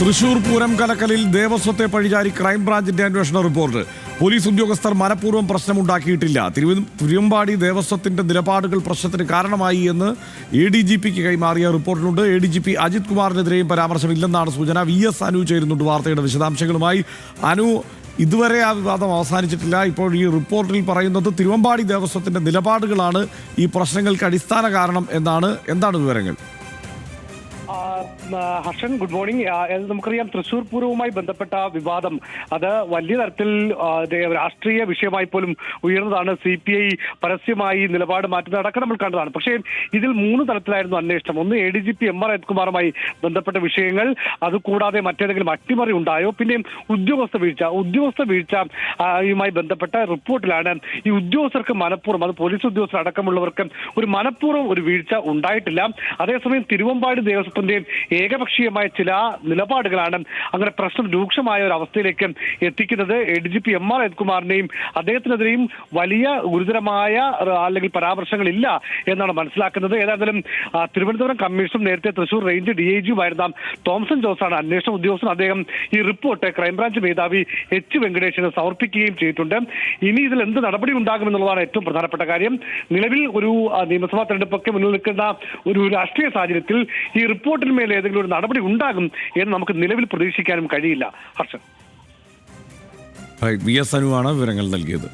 തൃശൂർ പൂരം കലക്കലിൽ ദേവസ്വത്തെ പഴിചാരി ക്രൈംബ്രാഞ്ചിന്റെ അന്വേഷണ report. Police ഉദ്യോഗസ്ഥർ മനഃപൂർവം പ്രശ്നമുണ്ടാക്കിയിട്ടില്ല. തിരുവ- തിരുവമ്പാടി ദേവസ്വത്തിന്റെ നിലപാടുകൾ പ്രശ്നത്തിന് കാരണമായി എന്ന് എ ഡി ജി പിക്ക് കൈമാറിയ റിപ്പോർട്ടിലുണ്ട്. A D G P Ajith കുമാറിനെതിരെയും പരാമർശമില്ലെന്നാണ് സൂചന. വി എസ് അനു ചേരുന്നുണ്ട് വാർത്തയുടെ വിശദാംശങ്ങളുമായി. അനു ഇതുവരെ ആ വിവാദം അവസാനിച്ചിട്ടില്ല. ഇപ്പോൾ ഈ റിപ്പോർട്ടിൽ പറയുന്നത് തിരുവമ്പാടി ദേവസ്വത്തിന്റെ നിലപാടുകളാണ് ഈ പ്രശ്നങ്ങൾക്ക് അടിസ്ഥാന കാരണം എന്നാണ്. എന്താണ് വിവരങ്ങൾ? Harshan good morning. നമുക്കറിയാം തൃശൂർ പൂരവുമായി ബന്ധപ്പെട്ട വിവാദം. അത് വലിയ തരത്തിൽ രാഷ്ട്രീയ വിഷയമായി പോലും ഉയർന്നതാണ്. സി പി ഐ പരസ്യമായി നിലപാട് മാറ്റുന്നത് അടക്കം നമ്മൾ കണ്ടതാണ്. പക്ഷേ ഇതിൽ മൂന്ന് തലത്തിലായിരുന്നു അന്വേഷണം. ഒന്ന് A D G P M R അജിത്കുമാറുമായി ബന്ധപ്പെട്ട വിഷയങ്ങൾ. അതുകൂടാതെ മറ്റേതെങ്കിലും അട്ടിമറി ഉണ്ടായോ? പിന്നെ ഉദ്യോഗസ്ഥ വീഴ്ച. ഉദ്യോഗസ്ഥ വീഴ്ച യുമായി ബന്ധപ്പെട്ട റിപ്പോർട്ടിലാണ് ഈ ഉദ്യോഗസ്ഥർക്ക് മനഃപൂർവം അത് പോലീസ് ഉദ്യോഗസ്ഥർ അടക്കമുള്ളവർക്ക് ഒരു മനഃപൂർവം ഒരു വീഴ്ച ഉണ്ടായിട്ടില്ല. അതേസമയം തിരുവമ്പാടി ദേവസ്വത്തിന്റെയും ഏകപക്ഷീയമായ ചില നിലപാടുകളാണ് അങ്ങനെ പ്രശ്നം രൂക്ഷമായ ഒരു അവസ്ഥയിലേക്ക് എത്തിക്കുന്നത് A D G P M R അജിത്കുമാറിനെയും അദ്ദേഹത്തിനെതിരെയും വലിയ ഗുരുതരമായ അല്ലെങ്കിൽ പരാമർശങ്ങളില്ല എന്നാണ് മനസ്സിലാക്കുന്നത്. ഏതായാലും തിരുവനന്തപുരം കമ്മീഷനും നേരത്തെ തൃശൂർ റേഞ്ച് ഡി ഐ ജിയുമായിരുന്ന തോംസൺ ജോസാണ് അന്വേഷണ ഉദ്യോഗസ്ഥൻ. അദ്ദേഹം ഈ റിപ്പോർട്ട് ക്രൈംബ്രാഞ്ച് മേധാവി എച്ച് വെങ്കടേഷിന് സമർപ്പിക്കുകയും ചെയ്തിട്ടുണ്ട്. ഇനി ഇതിൽ എന്ത് നടപടി ഉണ്ടാകുമെന്നുള്ളതാണ് ഏറ്റവും പ്രധാനപ്പെട്ട കാര്യം. നിലവിൽ ഒരു നിയമസഭാ തെരഞ്ഞെടുപ്പൊക്കെ മുന്നിൽ നിൽക്കുന്ന ഒരു രാഷ്ട്രീയ സാഹചര്യത്തിൽ ഈ റിപ്പോർട്ടിന്മേൽ ഏതെങ്കിലും ഒരു നടപടി ഉണ്ടാകും എന്ന് നമുക്ക് നിലവിൽ പ്രതീക്ഷിക്കാനും കഴിയില്ല. ഹർഷൻ വി എസ് അനുവാണ് വിവരങ്ങൾ നൽകിയത്.